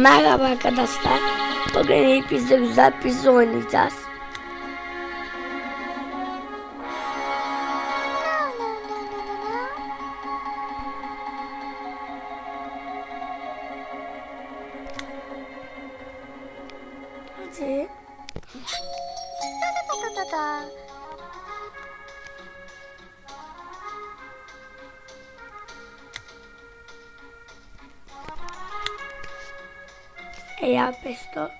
Merhaba arkadaşlar. Bugün pizza güzel pizza oynayacağız. Hadi. E ya pesto.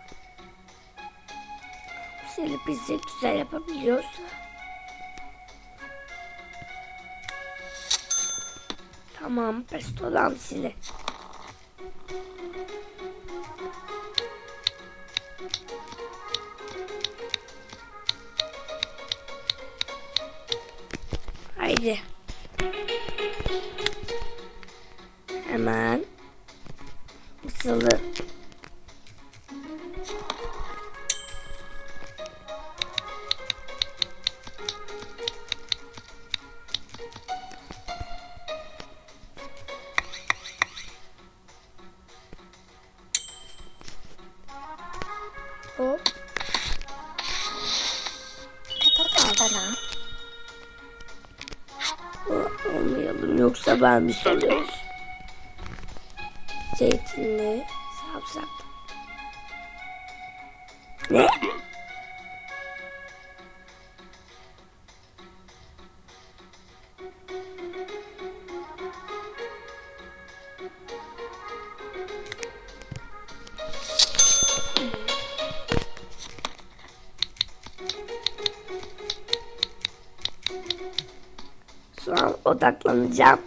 Sili pizza güzel yapabiliyorsa. Tamam pestodan sili. Haydi. Hemen mısırlı bu. Ne? Olmayalım yoksa ben bir soruyorum. Zeytinli, sapsaklı. Ne? Odaklanacağım.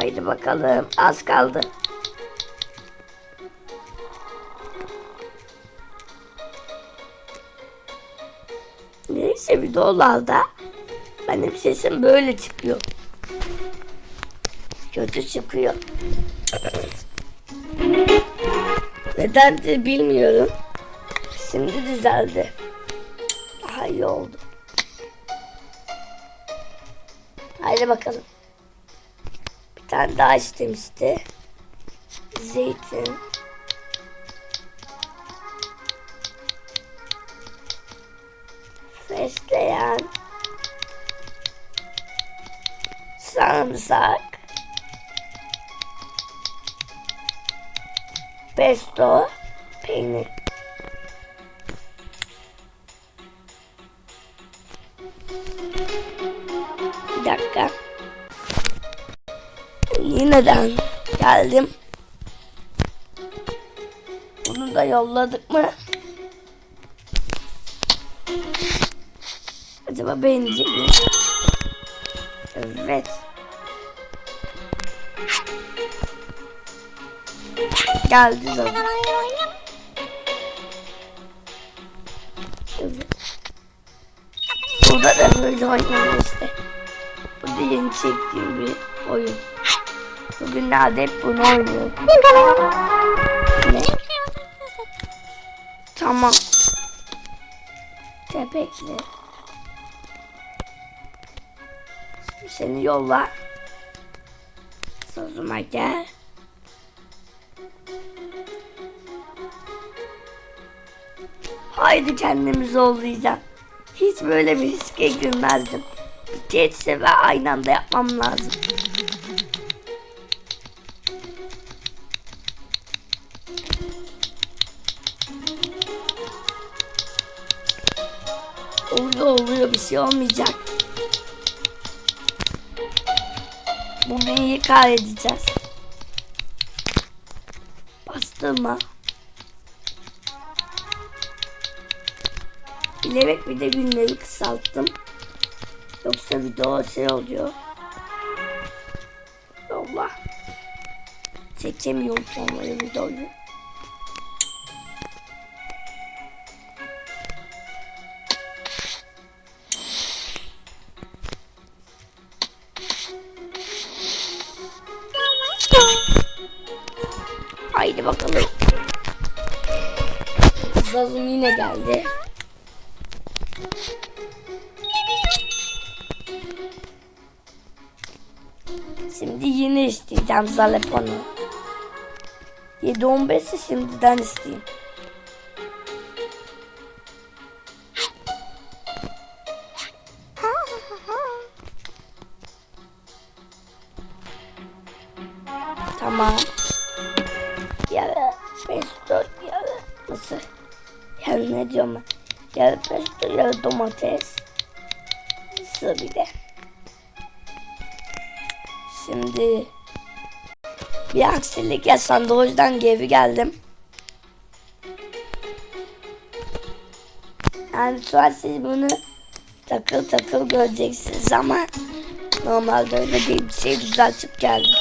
Haydi bakalım az kaldı. Neyse videolarda benim sesim böyle çıkıyor. Kötü çıkıyor. Neden de bilmiyorum. Şimdi düzeldi. Daha iyi oldu. Haydi bakalım. Tane daha istemişti. Zeytin. Fesleğen. Sarımsak. Pesto. Peynir. Bir dakika. Yineden geldim. Bunu da yolladık mı? Acaba beğenecek mi? Evet. Geldi zaten. Evet. Burada da böyle oynanıyor işte. Bu da yeni çektiğim bir oyun. Bugünlerde hep bunu oynuyorum. Ne? Tamam. Tepekli. Seni yolla. Sözüme gel. Haydi kendimizi yollayacağım. Hiç böyle bir riske girmezdim. Geçse ve aynı anda yapmam lazım. Oluyor oluyor bir şey olmayacak. Bugün iyi kaydedeceğiz. Bastırma. Bilerek bir de günleri kısalttım. Yoksa video şey oluyor. Allah. Çekemiyorum sonra videoyu. Yine geldi. Şimdi yine isteyeceğim Zaleponu. 7-15'i şimdiden isteyeyim. Yarı ne diyorum ben? Yarı pesto, yarı domates. Sığ bir de. Şimdi bir aksilik yaşandı o yüzden geri geldim. Yani şu an siz bunu takır takır göreceksiniz ama normalde öyle değil bir şey düzeltip geldim.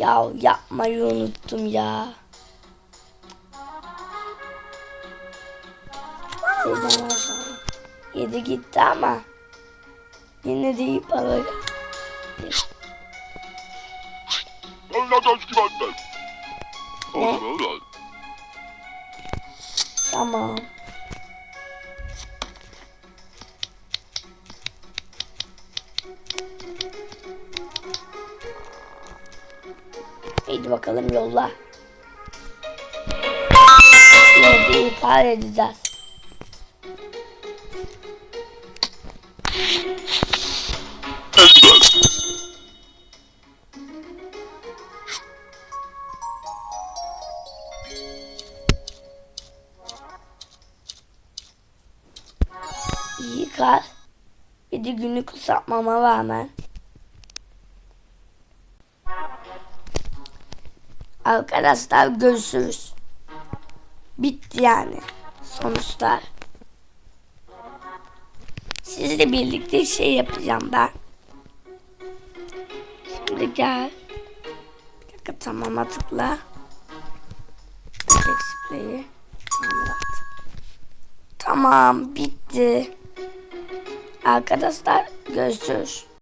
Ya yapmayı unuttum ya. Alsam. Yedi gitti ama yine de iyi para. Ne? Tamam. Haydi bakalım yolla. Şimdi ihbar edeceğiz. Bir de günü kısaltmama rağmen. Arkadaşlar görüşürüz. Bitti yani. Sonuçlar. Sizle birlikte şey yapacağım ben. Şimdi gel. Bir dakika tamama tıkla. Anlat. Tamam bitti. Arkadaşlar görüşürüz.